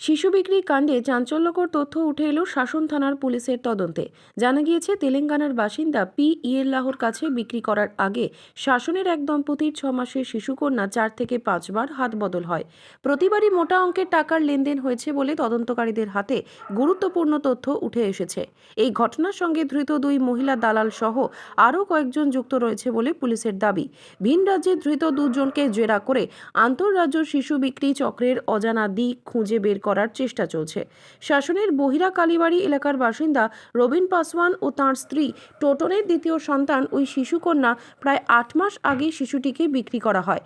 শিশু বিক্রি কাণ্ডে চাঞ্চল্যকর তথ্য উঠে এলো শাসন থানার পুলিশের তদন্তে। জানা গিয়েছে, তেলেঙ্গানার বাসিন্দা পি. ইয়েল্লাহর কাছে বিক্রি করার আগে শাসনের এক দম্পতির ছ মাসের শিশুকন্যা চার থেকে পাঁচবার হাত বদল হয়। প্রতিবারই মোটা অঙ্কের টাকার লেনদেন হয়েছে বলে তদন্তকারীদের হাতে গুরুত্বপূর্ণ তথ্য উঠে এসেছে। এই ঘটনার সঙ্গে ধৃত দুই মহিলা দালাল সহ আরও কয়েকজন যুক্ত রয়েছে বলে পুলিশের দাবি। ভিন রাজ্যে ধৃত দুজনকে জেরা করে আন্তঃরাজ্য শিশু বিক্রি চক্রের অজানা দিক খুঁজে বের করার চেষ্টা চলছে। শাসনের বহিরা কালীবাড়ি এলাকার বাসিন্দা রবিন পাসওয়ান ও তাঁর স্ত্রী টোটনের দ্বিতীয় সন্তান ওই শিশুকন্যা প্রায় আট মাস আগে শিশুটিকে বিক্রি করা হয়।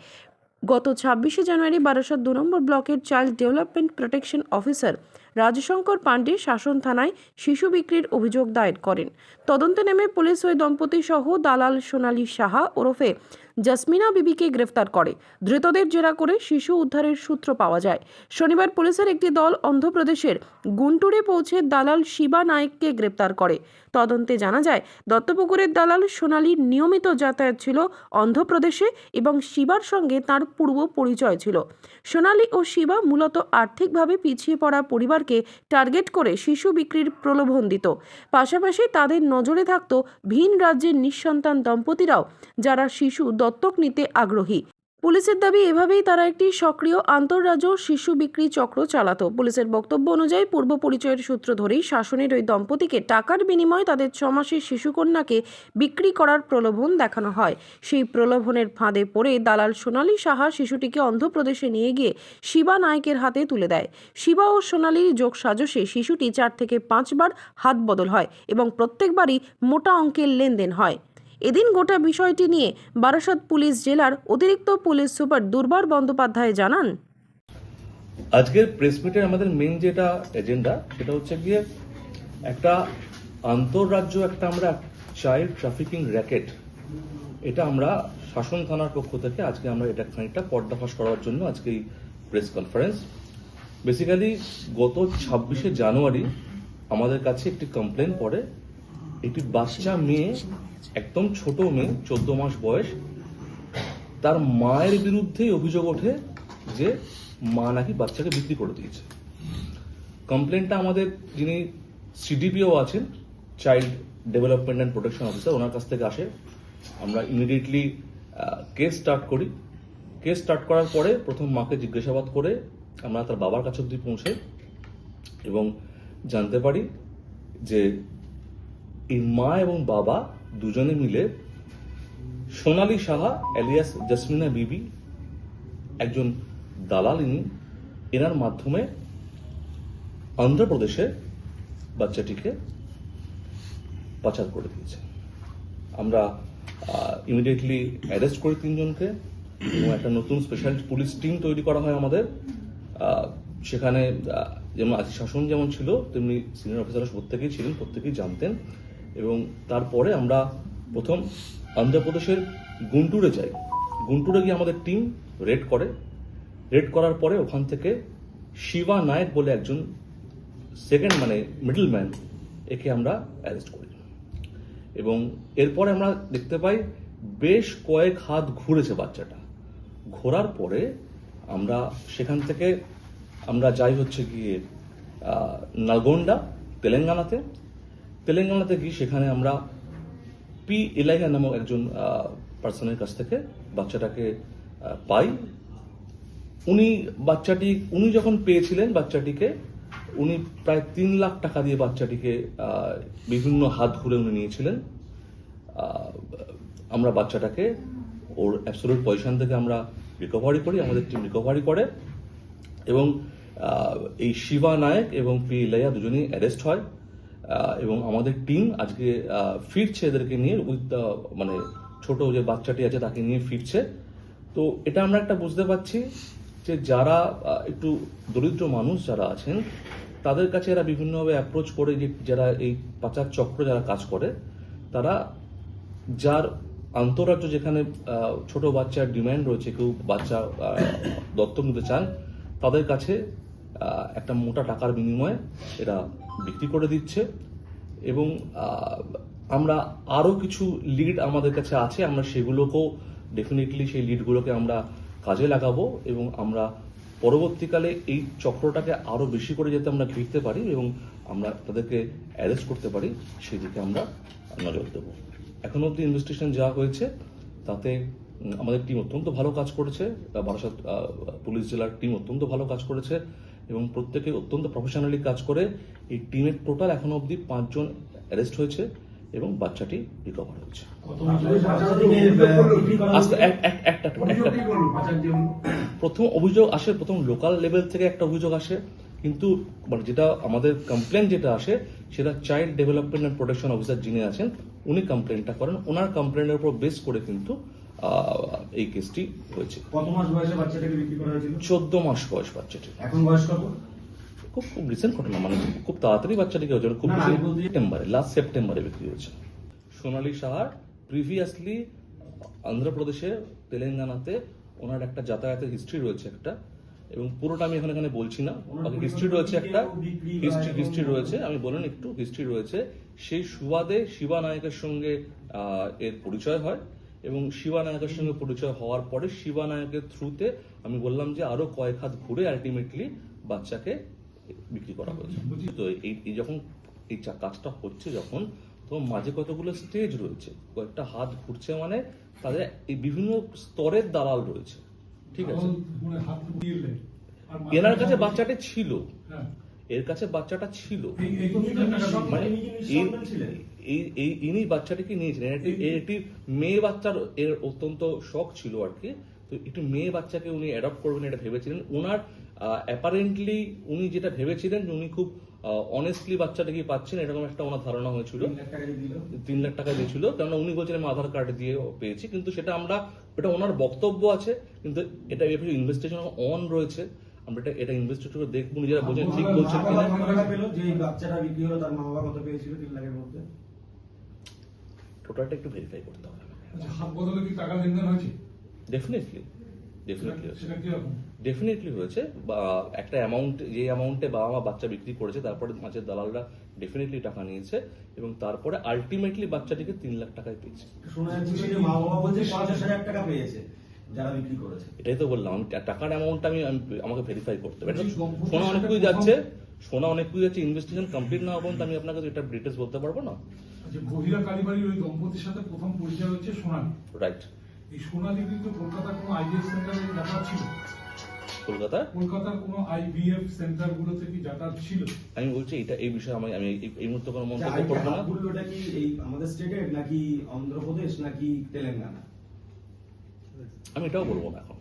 গত ছাব্বিশে জানুয়ারি বারাসাত দু নম্বর ব্লকের child development protection officer Rajshankar Pandey Shasan থানায় শিশু বিক্রির অভিযোগ দায়ের করেন। তদন্তে নেমে পুলিশ ওই দম্পতি সহ দালাল সোনালী সাহা ওরফে জাসমিনা বিবিকে গ্রেফতার করে। ধৃতদের জেরা করে শিশু উদ্ধারের সূত্র পাওয়া যায়। শনিবার পুলিশের একটি দল অন্ধ্রপ্রদেশের গুন্টুরে পৌঁছে দালাল শিবা নায়েককে গ্রেপ্তার করে। তদন্তে জানা যায়, দত্তপুকুরের দালাল সোনালীর নিয়মিত যাতায়াত ছিল অন্ধ্রপ্রদেশে এবং শিবার সঙ্গে তার পূর্ব পরিচয় ছিল। সোনালি ও শিবা মূলত আর্থিকভাবে পিছিয়ে পড়া পরিবারকে টার্গেট করে শিশু বিক্রির প্রলোভন দিত। পাশাপাশি তাদের নজরে থাকত ভিন রাজ্যের নিঃসন্তান দম্পতিরাও, যারা শিশু দত্তক নিতে আগ্রহী। পুলিশের দাবি, এভাবেই তারা একটি সক্রিয় আন্তঃরাজ্য শিশু বিক্রি চক্র চালাতো। পুলিশের বক্তব্য অনুযায়ী, পূর্ব পরিচয়ের সূত্র ধরেই শাসনের ওই দম্পতিকে টাকার বিনিময়ে তাদের ছমাসের শিশুকন্যাকে বিক্রি করার প্রলোভন দেখানো হয়। সেই প্রলোভনের ফাঁদে পড়ে দালাল সোনালী সাহা শিশুটিকে অন্ধ্রপ্রদেশে নিয়ে গিয়ে শিবা নায়কের হাতে তুলে দেয়। শিবা ও সোনালীর যোগ সাজসে শিশুটি চার থেকে পাঁচবার হাত বদল হয় এবং প্রত্যেকবারই মোটা অঙ্কের লেনদেন হয়। এদিন গোটা বিষয়টি নিয়ে বারাসত পুলিশ জেলার অতিরিক্ত পুলিশ সুপার দুর্বার বন্দ্যোপাধ্যায় জানান। আজকের প্রেস মিটের আমাদের মেন যেটা এজেন্ডা সেটা হচ্ছে গিয়ে একটা আন্তঃরাজ্য একটা আমরা চাইল্ড ট্রাফিকিং র্যাকেট এটা আমরা শাসন থানার পক্ষ থেকে আজকে আমরা এটা খানিকটা পর্দাফাশ করার জন্য আজকে এই প্রেস কনফারেন্স বেসিক্যালি গত ছাব্বিশে জানুয়ারি আমাদের কাছে একটি কমপ্লেন পড়ে একটি বাচ্চা মেয়ে, একদম ছোট মেয়ে, চোদ্দ মাস বয়স, তার মায়ের বিরুদ্ধেই অভিযোগ ওঠে যে মা নাকি বাচ্চাকে বিক্রি করে দিয়েছে। কমপ্লেনটা আমাদের যিনি সিডিপিও আছেন child development and protection officer ওনার কাছ থেকে আসে। আমরা ইমিডিয়েটলি কেস স্টার্ট করি। কেস স্টার্ট করার পরে প্রথম মাকে জিজ্ঞাসাবাদ করে আমরা তার বাবার কাছে অব্দি পৌঁছাই এবং জানতে পারি যে এই মা এবং বাবা দুজনে মিলে সোনালী সাহা এলিয়াস জসমিনা বিবি, একজন দালালিনী এনার মাধ্যমে অন্ধ্রপ্রদেশে বাচ্চাটিকে পাচার করে দিয়েছে। আমরা ইমিডিয়েটলি অ্যারেস্ট করি তিনজনকে এবং একটা নতুন স্পেশাল পুলিশ টিম তৈরি করা হয় আমাদের। সেখানে যেমন আজ শাসন যেমন ছিল, তেমনি সিনিয়র অফিসাররা প্রত্যেকেই ছিলেন, প্রত্যেকেই জানতেন। এবং তারপরে আমরা প্রথম অন্ধ্রপ্রদেশের গুন্টুরে যাই। গুন্টুরে গিয়ে আমাদের টিম রেড করে। রেড করার পরে ওখান থেকে শিবা নায়ক বলে একজন সেকেন্ড মানে মিডল ম্যান একে আমরা অ্যারেস্ট করি। এবং এরপরে আমরা দেখতে পাই বেশ কয়েক হাত ঘুরেছে বাচ্চাটা। ঘোরার পরে আমরা সেখান থেকে আমরা যাই হচ্ছে গিয়ে নালগোন্ডা, তেলেঙ্গানাতে। তেলেঙ্গানাতে গিয়ে সেখানে আমরা পি ইলাইহা নামক একজন পার্সনের কাছ থেকে বাচ্চাটাকে পাই। উনি বাচ্চাটি, উনি যখন পেয়েছিলেন বাচ্চাটিকে, উনি প্রায় তিন লাখ টাকা দিয়ে বাচ্চাটিকে বিভিন্ন হাত ঘুরে উনি নিয়েছিলেন। আমরা বাচ্চাটাকে ওর অ্যাবসোলুট পজিশন থেকে আমরা রিকভারি করি, আমাদের টিম রিকভারি করে এবং এই শিবা নায়ক এবং পি ইলাইয়া দুজনেই অ্যারেস্ট হয়। এবং আমাদের টিম আজকে ফিরছে এদেরকে নিয়ে উইথ দ্য মানে ছোট যে বাচ্চাটি আছে তাকে নিয়ে ফিরছে। তো এটা আমরা একটা বুঝতে পারছি যে যারা একটু দরিদ্র মানুষ যারা আছেন, তাদের কাছে এরা বিভিন্নভাবে অ্যাপ্রোচ করে যে যারা এই পাচার চক্র যারা কাজ করে, তারা যার আন্তরাজ্য যেখানে ছোট বাচ্চার ডিমান্ড রয়েছে, কেউ বাচ্চা দত্তক নিতে চান, তাদের কাছে একটা মোটা টাকার বিনিময়ে এরা বিক্রি করে দিচ্ছে এবং আমরা আরও কিছু লিড আমাদের কাছে আছে, আমরা সেগুলোকেও ডেফিনেটলি সেই লিডগুলোকে আমরা কাজে লাগাবো এবং আমরা পরবর্তীকালে এই চক্রটাকে আরও বেশি করে যাতে আমরা ঘিরতে পারি এবং আমরা তাদেরকে অ্যারেস্ট করতে পারি, সেদিকে আমরা নজর দেবো। এখন অব্দি ইনভেস্টিগেশন যা হয়েছে, তাতে আমাদের টিম অত্যন্ত ভালো কাজ করেছে বারাসাত পুলিশ জেলার টিম অত্যন্ত ভালো কাজ করেছে। এবং প্রত্যেকে অত্যন্ত প্রফেশনালি কাজ করে, এই টিমের টোটাল এখন অবধি পাঁচজন অ্যারেস্ট হয়েছে এবং বাচ্চাটি রিকভার একটা প্রথম অভিযোগ আসে, প্রথম লোকাল লেভেল থেকে একটা অভিযোগ আসে, কিন্তু মানে যেটা আমাদের কমপ্লেন যেটা আসে, সেটা child development and protection officer যিনি আছেন, উনি কমপ্লেনটা করেন। ওনার কমপ্লেনের উপর বেস করে কিন্তু এই কেসটি হয়েছে। কত মাস বয়সে বাচ্চাটাকে বিক্রি করা হয়েছিল? চোদ্দ মাস বয়স বাচ্চাটি এখন বয়স কত? খুব খুব রিসেন্ট ঘটনা মানে খুব তাড়াতাড়ি বাচ্চাটিকে হয়েছে খুব সেপ্টেম্বরে লাস্ট সেপ্টেম্বরে বিক্রি হয়েছে। সোনালী সাহার প্রিভিয়াসলি অন্ধ্রপ্রদেশে তেলেঙ্গানাতে ওনার একটা যাতায়াতের হিস্ট্রি রয়েছে একটা এবং পুরোটা আমি এখানে এখানে বলছি না বাকি হিস্ট্রি রয়েছে একটা হিস্ট্রি হিস্ট্রি রয়েছে আমি বলেন একটু হিস্ট্রি রয়েছে সেই সুবাদে শিবা নায়কের সঙ্গে আহ, এর পরিচয় হয়। এবং শিবা নায়কের সঙ্গে পরিচয় হওয়ার পরে শিবা নায়কের থ্রুতে আমি বললাম যে আরও কয়েক হাত ঘুরে আলটিমেটলি বাচ্চাকে বিক্রি করা হয়েছে। তো এই এই যখন এই কাজটা হচ্ছে যখন তো মাঝে কতগুলো স্টেজ রয়েছে? কয়েকটা হাত ঘুরছে মানে তাদের এই বিভিন্ন স্তরের দালাল রয়েছে। ঠিক আছে? এনার কাছে বাচ্চাটা ছিল। হ্যাঁ। এর কাছে বাচ্চাটা ছিল। মানে এই- এই ইনি বাচ্চাটিকে নিয়েছিলেন। একটি- মেয়ে বাচ্চার এর অত্যন্ত শখ ছিল আর কি। তো একটি মেয়ে বাচ্চাকে উনি অ্যাডপ্ট করবেন এটা ভেবেছিলেন। ওনার অ্যাপারেন্টলি উনি যেটা ভেবেছিলেন যে উনি খুব অনেস্টলি বাচ্চাটাকে পাচ্ছেন এরকম একটা ওনার ধারণা হয়েছিল। তিন লাখ টাকা দিয়েছিল কেননা উনি বলছিলেন আমি আধার কার্ড দিয়ে পেয়েছি। কিন্তু সেটা আমরা এটা ওনার বক্তব্য আছে কিন্তু এটা ইনভেস্টিগেশন অন রয়েছে। আমরা এটা এটা ইনভেস্টিগেশন করে দেখব। নিজেরা বলছেন ঠিক বলছেন কিনা। বাচ্চাটা বিক্রি হলো তার মা বাবা কত পেয়েছিল তিন লাখের মধ্যে। টোটালটা একটু ভেরিফাই করতে হবে আচ্ছা, হাত বদলে কি টাকা লেনদেন হয়েছে? ডেফিনেটলি ডেফিনেটলি সেটা- সেটা কীরকম? ডেফিনেটলি হয়েছে বা একটা অ্যামাউন্ট যে অ্যামাউন্টে বাবা মা বাচ্চা বিক্রি করেছে তারপরে মাঝের দালালরা ডেফিনেটলি টাকা নিয়েছে এবং তারপরে আলটিমেটলি বাচ্চাটিকে তিন লাখ টাকায় পেয়েছে। শোনা যাচ্ছে যে মা বাবা বলছে পঞ্চাশ হাজার টাকা পেয়েছে যারা বিক্রি করেছে। এটাই তো বললাম আমি টাকার অ্যামাউন্টটা আমি আমি- আমাকে ভেরিফাই করতে হবে। প্রথম- যাচ্ছে শোনা অনেক যাচ্ছে ইনভেস্টিগেশন কমপ্লিট না পর্যন্ত আমি আপনাকে এটা ডিটেলস বলতে পারব না। যে গহিরা কালীবাড়ির ওই দম্পতির সাথে প্রথম পরিচয় হচ্ছে সোনালী। রাইট এই সোনালী কিন্তু কলকাতার কোনো আইভিএফ সেন্টারে যাতায়াত ছিল। কলকাতায় কলকাতার কোনো আইভিএফ সেন্টার গুলোতে কি যাতায়াত ছিল। আমি বলছি এটা এই বিষয়ে আমি আমি এই- এই মুহূর্তে কোনো যে মন্তব্য আইটি না। হাবগুলো কি এই আমাদের স্টেটের নাকি অন্ধ্রপ্রদেশ নাকি তেলেঙ্গানা? আমি এটাও বলব না এখন।